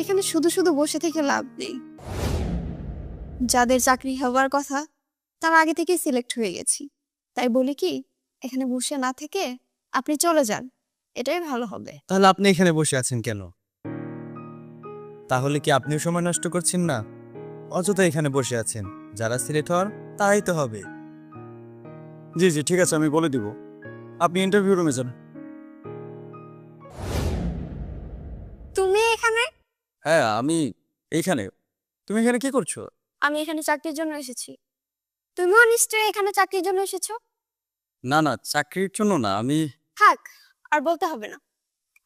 এখানে শুধু শুধু বসে থেকে লাভ নেই। যাদের চাকরি হওয়ার কথা, তারা আগে থেকেই সিলেক্ট হয়ে গেছি। তাই বলি কি, এখানে বসে না থেকে আপনি চলে যান, এটাই ভালো হবে। তাহলে আপনি এখানে বসে আছেন কেন? তাহলে কি আপনিও সময় নষ্ট করছেন না? অযথা এখানে বসে আছেন, যারা সিলেক্ট হওয়ার, তাই তো হবে। জি জি, ঠিক আছে, আমি বলে দিব। আপনি ইন্টারভিউ রুমে যান। হ্যাঁ আমি এইখানে। তুমি এখানে কি করছ? আমি এখানে চাকরির জন্য এসেছি। তুমিও নিশ্চয়ই এখানে চাকরির জন্য এসেছ? না না চাকরির জন্য না আমি থাক আর বলতে হবে না।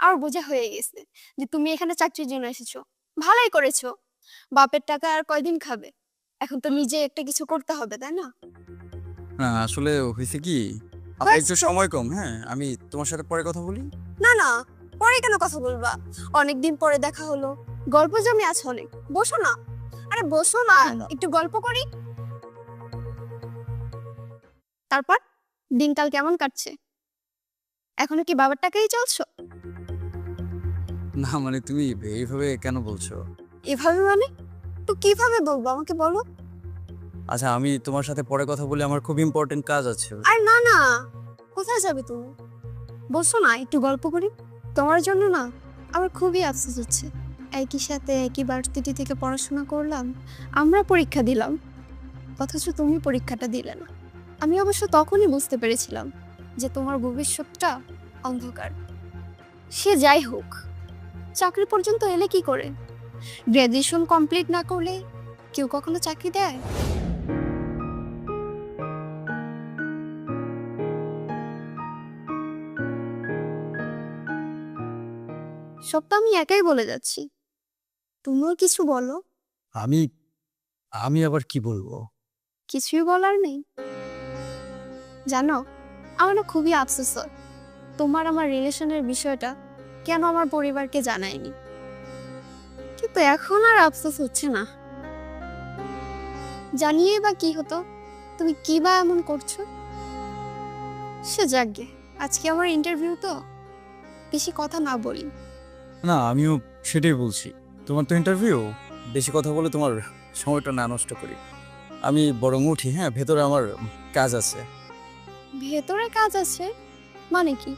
আর বোঝা হয়ে গেছে যে তুমি এখানে চাকরির জন্য এসেছ। ভালোই করেছ। বাপের টাকা আর কয়দিন খাবে? এখন তো নিজে একটা কিছু করতে হবে তাই না? না আসলে হয়েছে কি আমার একটু সময় কম হ্যাঁ আমি তোমার সাথে পরে কথা বলি। না না পরে কেন কথা বলবা? অনেকদিন পরে দেখা হলো। গল্প জমি আছে অনেক। বসো না। আরে বসো না। একটু গল্প করি। তারপর দিনকাল কেমন কাটছে? এখনও কি বাবার টাকাই চলছো? না মানে তুমি এইভাবে কেন বলছো? এভাবে মানে? তো কীভাবে বলব আমাকে বলো। আচ্ছা আমি তোমার সাথে পরে কথা বলি আমার খুব ইম্পর্টেন্ট কাজ আছে। আর না না কোথায় যাবে তুমি? বসো না একটু গল্প করি। তোমার জন্য না আমার খুবই আফসোস হচ্ছে। একই সাথে একই ভার্সিটি থেকে পড়াশোনা করলাম, আমরা পরীক্ষা দিলাম। অথচ তুমি পরীক্ষাটা দিলে না। আমি অবশ্য তখনই বুঝতে পেরেছিলাম যে তোমার ভবিষ্যৎটা অন্ধকার। সে যাই হোক, চাকরি পর্যন্ত এলে কি করে? গ্র্যাজুয়েশন কমপ্লিট না করলে কেউ কখনো চাকরি দেয়? সব তো আমি একাই বলে যাচ্ছি। তুমিও কিছু বলো। আমি আমি আবার কি বলব? কিছুই বলার নেই। জানো আমার না খুবই আফসোস হয়। তোমার আমার রিলেশনের বিষয়টা কেন আমার পরিবারকে জানায়নি? কিন্তু এখন আর আফসোস হচ্ছে না। জানিয়ে বা কি হতো? তুমি কি বা এমন করছ? সে যাকগে আজকে আমার ইন্টারভিউ তো বেশি কথা না বলি। না আমিও সেটাই বলছি। তোমার তো ইন্টারভিউ বেশি কথা বলে তোমার সময়টা না নষ্ট করি। আমি বরং উঠি হ্যাঁ ভেতরে আমার কাজ আছে। ভেতরে কাজ আছে? মানে কি?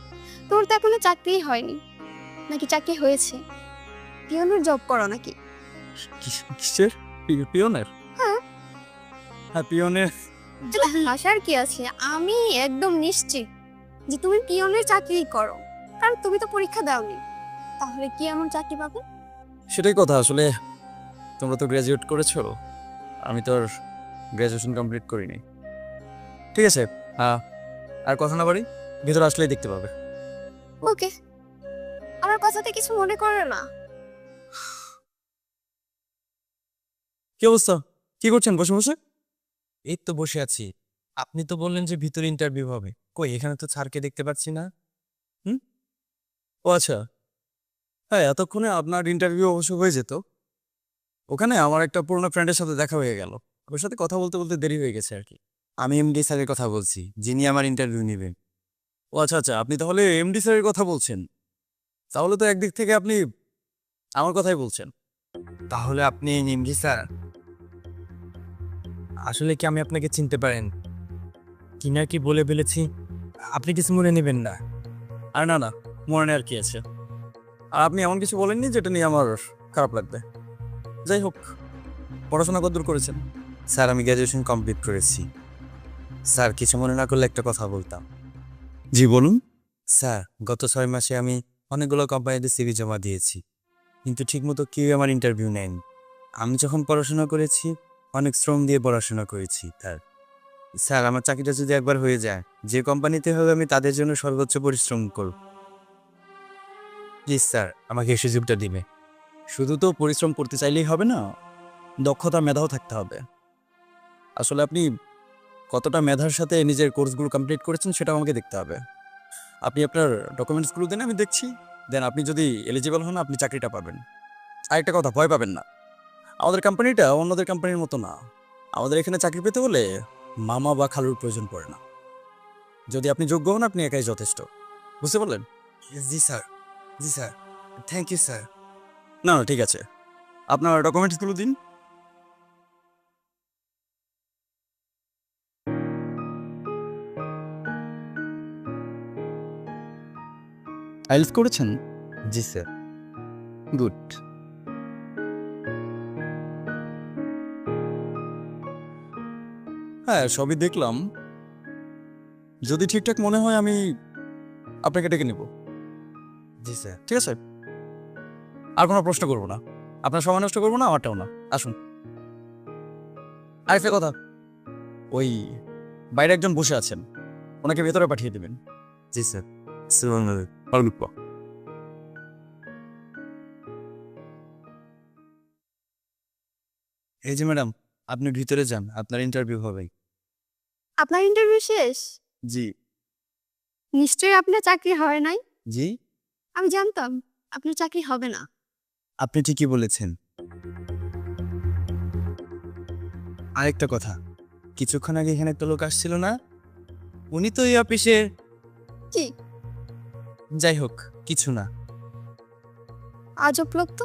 তোর তো এখনও চাকরিই হয়নি। নাকি চাকরি হয়েছে? পিয়নের জব করো নাকি? কিস- কিসের? পিয়নের? হ্যাঁ। হ্যাঁ পিয়নের। আসার কি আছে? আমি একদম নিশ্চিত যে তুমি পিয়নের চাকরি করো। কারণ তুমি তো পরীক্ষা দাওনি। তাহলে কি এমন চাকরি পাবে? সেটাই কথা আসলে তোমরা তো গ্র্যাজুয়েট করেছ আমি তো আর গ্র্যাজুয়েশন কমপ্লিট করিনি। ঠিক আছে আহ, আর কথা না বাড়ি ভিতরে আসলেই দেখতে পাবে। ওকে আমার কথাতে কিছু মনে করে না। কি অবস্থা? কি করছেন বসে বসে? এই তো বসে আছি। আপনি তো বললেন যে ভিতরে ইন্টারভিউ হবে। কই এখানে তো স্যারকে দেখতে পাচ্ছি না। হুম? ও আচ্ছা হ্যাঁ এতক্ষণে আপনার ইন্টারভিউ অবশ্য হয়ে যেত। ওখানে আমার একটা পুরোনো ফ্রেন্ডের সাথে দেখা হয়ে গেল। ওর সাথে কথা বলতে বলতে দেরি হয়ে গেছে আর কি আমি এমডি স্যারের কথা বলছি যিনি আমার ইন্টারভিউ নেবেন। ও আচ্ছা আচ্ছা আপনি তাহলে এমডি স্যারের কথা বলছেন? তাহলে তো একদিক থেকে আপনি আমার কথাই বলছেন। তাহলে আপনি এমডি স্যার আসলে কি আমি আপনাকে চিনতে পারেন? কি না কি বলে ফেলেছি? আপনি কিছু মনে নেবেন না। আর না না মনে আর কি আছে? আর আপনি এমন কিছু বলেননি যেটা নিয়ে আমার খারাপ লাগবে? যাই হোক পড়াশোনা কতদূর করেছেন? স্যার আমি গ্র্যাজুয়েশন কমপ্লিট করেছি। স্যার কিছু মনে না করলে একটা কথা বলতাম। জি বলুন। স্যার গত ছয় মাসে আমি অনেকগুলো কোম্পানিতে সিভি জমা দিয়েছি কিন্তু ঠিকমতো কেউ আমার ইন্টারভিউ নেয়নি। আমি যখন পড়াশোনা করেছি অনেক শ্রম দিয়ে পড়াশোনা করেছি তার স্যার আমার চাকরিটা যদি একবার হয়ে যায় যে কোম্পানিতে হবে আমি তাদের জন্য সর্বোচ্চ পরিশ্রম করব। প্লিজ স্যার, আমাকে এই সুযোগটা দিবে। শুধু তো পরিশ্রম করতে চাইলেই হবে না, দক্ষতা মেধাও থাকতে হবে। আসলে আপনি কতটা মেধার সাথে নিজের কোর্সগুলো কমপ্লিট করেছেন সেটাও আমাকে দেখতে হবে। আপনি আপনার ডকুমেন্টসগুলো দেন, আমি দেখছি। দেন আপনি যদি এলিজিবল হন, আপনি চাকরিটা পাবেন। আরেকটা কথা, ভয় পাবেন না। আমাদের কোম্পানিটা অন্যদের কোম্পানির মতো না। আমাদের এখানে চাকরি পেতে হলে মামা বা খালুর প্রয়োজন পড়ে না। যদি আপনি যোগ্য হন, আপনি একাই যথেষ্ট। বুঝতে পারলেন? জি স্যার। জি স্যার থ্যাংক ইউ স্যার না না ঠিক আছে। আপনার ডকুমেন্টসগুলো দিন। আইলস করেছেন? জি স্যার। গুড। হ্যাঁ সবই দেখলাম। যদি ঠিকঠাক মনে হয় আমি আপনাকে ডেকে নেব। জি স্যার। ঠিক আছে? আর কোনো প্রশ্ন করব না। আপনার সময় নষ্ট করব না আমারটাও না। আসুন। আরেকটা কথা। ওই বাইরে একজন বসে আছেন। ওনাকে ভেতরে পাঠিয়ে দেবেন। জি স্যার। এই যে ম্যাডাম আপনি ভিতরে যান। আপনার ইন্টারভিউ হবে। আপনার ইন্টারভিউ শেষ? জি। নিশ্চয়ই আপনার চাকরি হয় নাই? জি। আমি জানতাম আপনার চাকরি হবে না। আপনি ঠিকই বলেছেন। আরেকটা কথা কিছুক্ষণ আগে এখানে একটা লোক আসছিল না? উনি তো এই অফিসে কি? যাই হোক কিছু না। আজব লোক তো।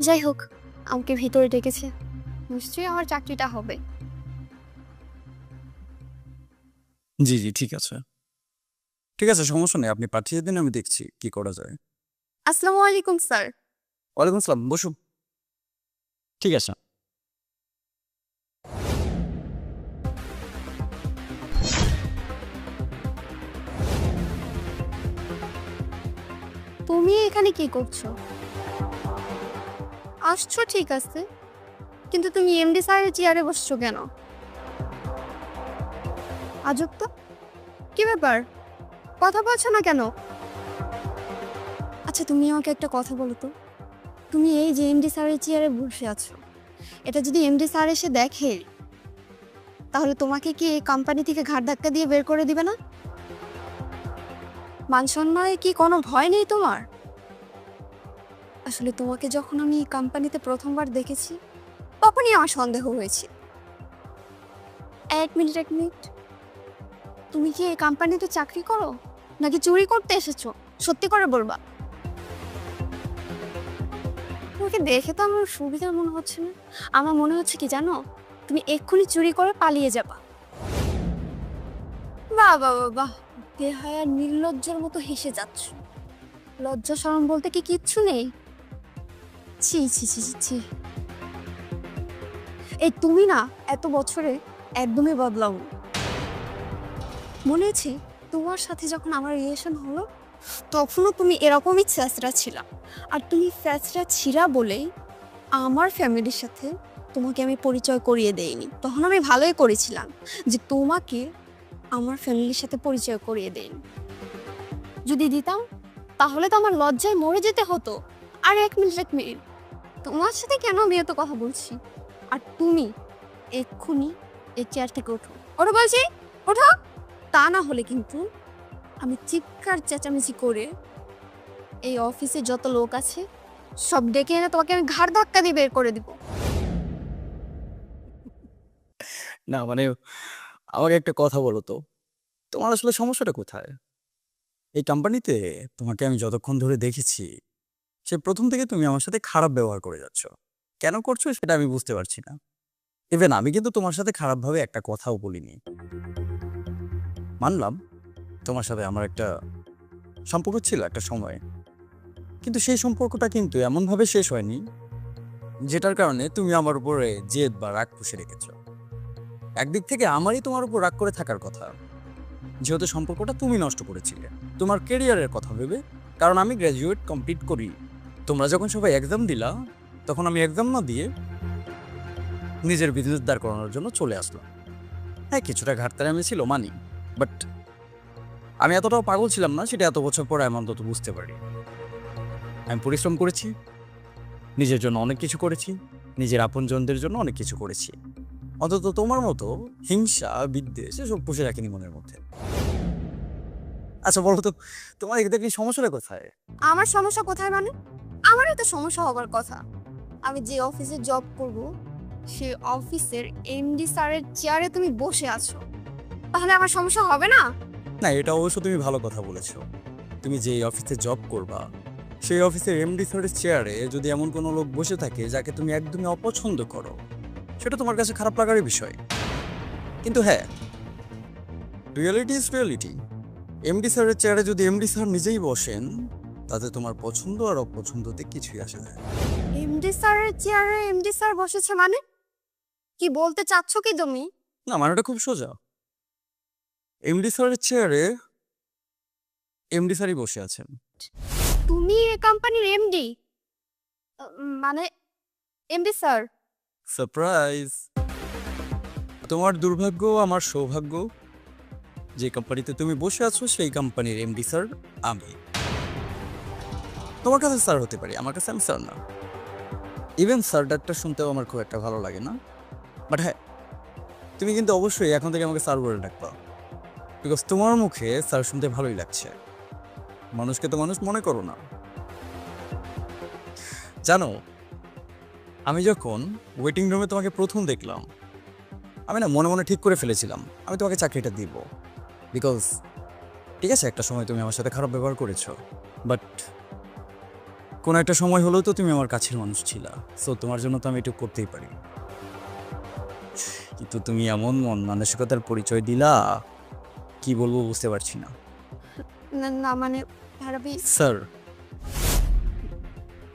যাই হোক আমাকে ভিতরে ডেকেছে। নিশ্চয়ই আমার চাকরিটা হবে। জি জি ঠিক আছে। ঠিক আছে সমস্যা নেই। আপনি পাঠিয়ে দিন আমি দেখছি কি করা যায়। আসসালামু আলাইকুম স্যার। ওয়ালাইকুম আসসালাম বসুন। ঠিক আছে। তুমি এখানে কি করছ? আসছো ঠিক আছে। কিন্তু তুমি এমডি স্যারের চেয়ারে বসছো কেন? আজব তো। কি ব্যাপার? কথা বলছো না কেন? আচ্ছা তুমি আমাকে একটা কথা বলো তো। তুমি এই যে এমডি স্যারের চেয়ারে বসে আছো, এটা যদি এমডি স্যার এসে দেখে, তাহলে তোমাকে কি এই কোম্পানি থেকে ঘাট ধাক্কা দিয়ে বের করে দিবে না? মানসম্মানে কি কোনো ভয় নেই তোমার? আসলে তোমাকে যখন আমি এই কোম্পানিতে প্রথমবার দেখেছি, তখনই আমার সন্দেহ হয়েছে। এক মিনিট এক মিনিট। তুমি কি এই কোম্পানিতে চাকরি করো? নাকি চুরি করতে এসেছ? সত্যি করে বলবা। তোমাকে দেখে তো আমার সুবিধা মনে হচ্ছে না? আমার মনে হচ্ছে কি জানো? তুমি এক্ষুনি চুরি করে পালিয়ে যাবা। বাহ বাহ বাহ, বাহ বেহায়া নির্লজ্জের মতো হেসে যাচ্ছ। লজ্জা শরম বলতে কি কিচ্ছু নেই? ছি ছি ছি, ছি এই তুমি না এত বছরে একদমই বদলাও মনে আছে তোমার সাথে যখন আমার রিলেশন হলো, তখনও তুমি এরকমই ফ্যাসরা ছিলা। আর তুমি ফ্যাসরা ছিলা বলেই আমার ফ্যামিলির সাথে তোমাকে আমি পরিচয় করিয়ে দেইনি। তখন আমি ভালোই করেছিলাম যে তোমাকে আমার ফ্যামিলির সাথে পরিচয় করিয়ে দেইনি। যদি দিতাম, তাহলে তো আমার লজ্জায় মরে যেতে হতো। আর এক মিনিট এক মিনিট। তোমার সাথে কেন আমি এত কথা বলছি? আর তুমি এক্ষুনি এই চেয়ার থেকে ওঠো। ওঠো বলছি, ওঠো। তা না হলে কিন্তু আমি চিৎকার চেঁচামেচি করে এই অফিসে যত লোক আছে, সব ডেকে এনে তোমাকে আমি ঘাড় ধাক্কা দিয়ে বের করে দিব। না মানে আমাকে একটা কথা বলো তো। তোমার আসলে সমস্যাটা কোথায়? এই কোম্পানিতে তোমাকে আমি যতক্ষণ ধরে দেখেছি, সে প্রথম থেকে তুমি আমার সাথে খারাপ ব্যবহার করে যাচ্ছ। কেন করছ সেটা আমি বুঝতে পারছি না। ইভেন আমি কিন্তু তোমার সাথে খারাপভাবে একটা কথাও বলিনি। মানলাম, তোমার সাথে আমার একটা সম্পর্ক ছিল একটা সময়। কিন্তু সেই সম্পর্কটা কিন্তু এমনভাবে শেষ হয়নি, যেটার কারণে তুমি আমার উপরে জেদ বা রাগ পুষে রেখেছ। একদিক থেকে আমারই তোমার উপর রাগ করে থাকার কথা, যেহেতু সম্পর্কটা তুমি নষ্ট করেছিলে। তোমার কেরিয়ারের কথা ভেবে, কারণ আমি গ্র্যাজুয়েট কমপ্লিট করি। তোমরা যখন সবাই এক্সাম দিলা, তখন আমি এক্সাম না দিয়ে নিজের বিজনেস দাঁড় করানোর জন্য চলে আসলাম। হ্যাঁ কিছুটা ঘাটতারে আমি ছিল মানি। বাট আমি এতটাও পাগল ছিলাম না, সেটা এত বছর পরে আমি অন্তত বুঝতে পারি। আমি পরিশ্রম করেছি, নিজের জন্য অনেক কিছু করেছি, নিজের আপনজনদের জন্য অনেক কিছু করেছি। অন্তত তোমার মতো হিংসা, বিদ্বেষ, এসব পুষে রাখিনি মনের মধ্যে। আচ্ছা বলো তো, তোমার এদের কি সমস্যাটা কোথায়? আমার সমস্যা কোথায় মানে? আমারও তো সমস্যা হবার কথা। আমি যে অফিসে জব করব, সে অফিসের এমডি স্যারের চেয়ারে তুমি বসে আছো। তাহলে আমার সমস্যা হবে না? না এটা অবশ্য তুমি ভালো কথা বলেছ। তুমি যে অফিসে জব করবা সেই অফিসের এমডি স্যারের চেয়ারে যদি এমন কোনো লোক বসে থাকে যাকে তুমি একদমই অপছন্দ করো সেটা তোমার কাছে খারাপ লাগারই বিষয়। কিন্তু হ্যাঁ রিয়েলিটি ইজ রিয়েলিটি এমডি স্যারের চেয়ারে যদি এমডি স্যার নিজেই বসেন তাতে তোমার পছন্দ আর অপছন্দতে কিছুই আসে না। এমডি স্যারের চেয়ারে এমডি স্যার বসেছে মানে? কি বলতে চাচ্ছ কি তুমি? না মানেটা খুব সোজা। এমডি স্যারের চেয়ারে এমডি স্যারই বসে আছেন। তুমি এই কোম্পানির এমডি মানে এমডি স্যার সারপ্রাইজ তোমার দুর্ভাগ্য আমার সৌভাগ্য যে কোম্পানিতে তুমি বসে আছো সেই কোম্পানির এমডি স্যার আমি। তোমার কাছে স্যার হতে পারি আমার কাছে আমি স্যার না। ইভেন স্যার ডাক্তার শুনতেও আমার খুব একটা ভালো লাগে না। বাট হ্যাঁ তুমি কিন্তু অবশ্যই এখন থেকে আমাকে স্যার বলে ডাকবা। বিকজ তোমার মুখে স্যার শুনতে ভালোই লাগছে। মানুষকে তো মানুষ মনে করো না। জানো, আমি যখন ওয়েটিং রুমে তোমাকে প্রথম দেখলাম, আমি না মনে মনে ঠিক করে ফেলেছিলাম, আমি তোমাকে চাকরিটা দিব। বিকজ ঠিক আছে, একটা সময় তুমি আমার সাথে খারাপ ব্যবহার করেছ বাট কোনো একটা সময় হলেও তো তুমি আমার কাছের মানুষ ছিলা সো তোমার জন্য তো আমি একটু করতেই পারি। কিন্তু তুমি এমন মন মানসিকতার পরিচয় দিলা কি বলব বুঝতে পারছি না। না না মানে ভারবি sir.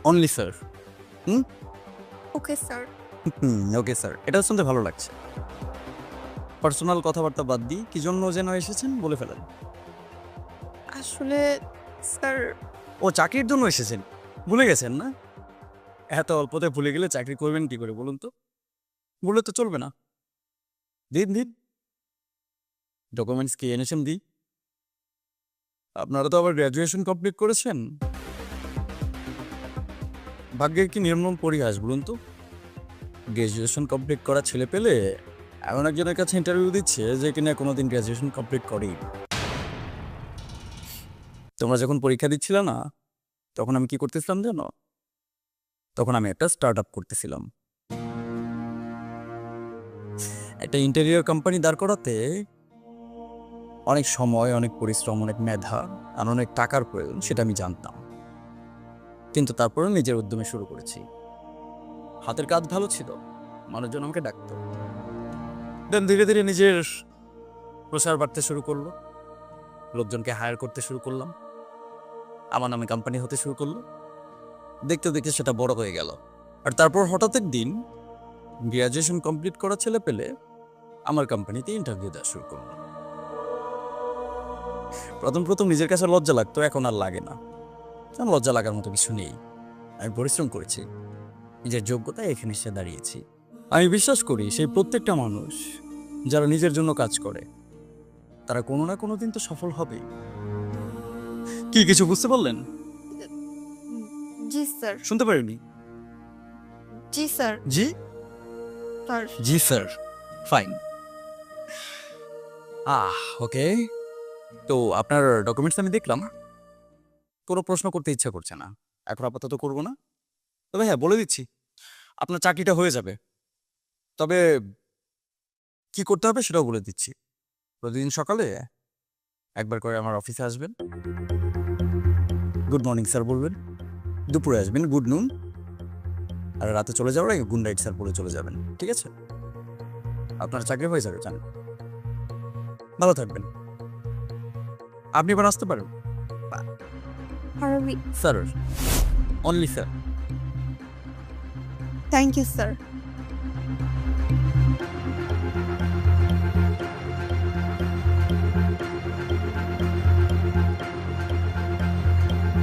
Only sir okay sir hmm okay sir এটা শুনতে ভালো লাগছে। পার্সোনাল কথাবার্তা বাদ দিই কি জন্য যেন এসেছেন বলে ফেলেন। আসলে স্যার ও চাকরির জন্য এসেছেন। ভুলে গেছেন না? এত অল্পতে ভুলে গেলে চাকরি করবেন কি করে বলুন তো? বলে তো চলবে না। দিন দিন। ডকুমেন্টস কি এনেছেন দিই আপনারা তো আবার গ্র্যাজুয়েশন কমপ্লিট করেছেন। ভাগ্যের কি নির্মম পরিহাস বলুন তো? গ্র্যাজুয়েশন কমপ্লিট করা ছেলে পেলে এমন একজনের কাছে ইন্টারভিউ দিচ্ছে যে কিনা কোনোদিন গ্র্যাজুয়েশন কমপ্লিট করেই তোমরা যখন পরীক্ষা দিচ্ছিলে না, তখন আমি কি করতেছিলাম জানো? তখন আমি একটা স্টার্ট আপ করতেছিলাম। একটা ইন্টেরিয়র কোম্পানি দাঁড় করাতে অনেক সময়, অনেক পরিশ্রম, অনেক মেধা আর অনেক টাকার প্রয়োজন, সেটা আমি জানতাম। কিন্তু তারপরে নিজের উদ্যমে শুরু করেছি। হাতের কাজ ভালো ছিল, মানুষজন আমাকে ডাকত। দেন ধীরে ধীরে নিজের প্রসার বাড়তে শুরু করল। লোকজনকে হায়ার করতে শুরু করলাম। আমার নামে কোম্পানি হতে শুরু করল। দেখতে দেখতে সেটা বড় হয়ে গেল। আর তারপর হঠাৎ একদিন গ্র্যাজুয়েশন কমপ্লিট করা ছেলে পেলে আমার কোম্পানিতে ইন্টারভিউ দেওয়া শুরু করল। প্রথম প্রথম নিজের কাছে লজ্জা লাগতো এখন আর লাগে না। লজ্জা লাগার মতো কিছু নেই। আমি পরিশ্রম করেছি। নিজের যোগ্যতায় এখানে এসে দাঁড়িয়েছি। আমি বিশ্বাস করি সেই প্রত্যেকটা মানুষ যারা নিজের জন্য কাজ করে তারা কোনো না কোনো দিন তো সফল হবেই। কি কিছু বুঝতে পারলেন? জি স্যার। শুনতে পারিনি। জি স্যার। জি? স্যার। জি স্যার। ফাইন। Ah okay. তো আপনার ডকুমেন্টস আমি দেখলাম। কোনো প্রশ্ন করতে ইচ্ছা করছে না। এখন আপাতত করব না। তবে হ্যাঁ বলে দিচ্ছি। আপনার চাকরিটা হয়ে যাবে। তবে কি করতে হবে সেটাও বলে দিচ্ছি। প্রতিদিন সকালে একবার করে আমার অফিসে আসবেন। গুড মর্নিং স্যার বলবেন। দুপুরে আসবেন গুড নুন আর রাতে চলে যাওয়ার আগে গুড নাইট স্যার বলে চলে যাবেন। ঠিক আছে? আপনার চাকরি হয়ে যাবে জানেন ভালো থাকবেন। আপনি এবার আসতে পারেন। Sir only sir thank you sir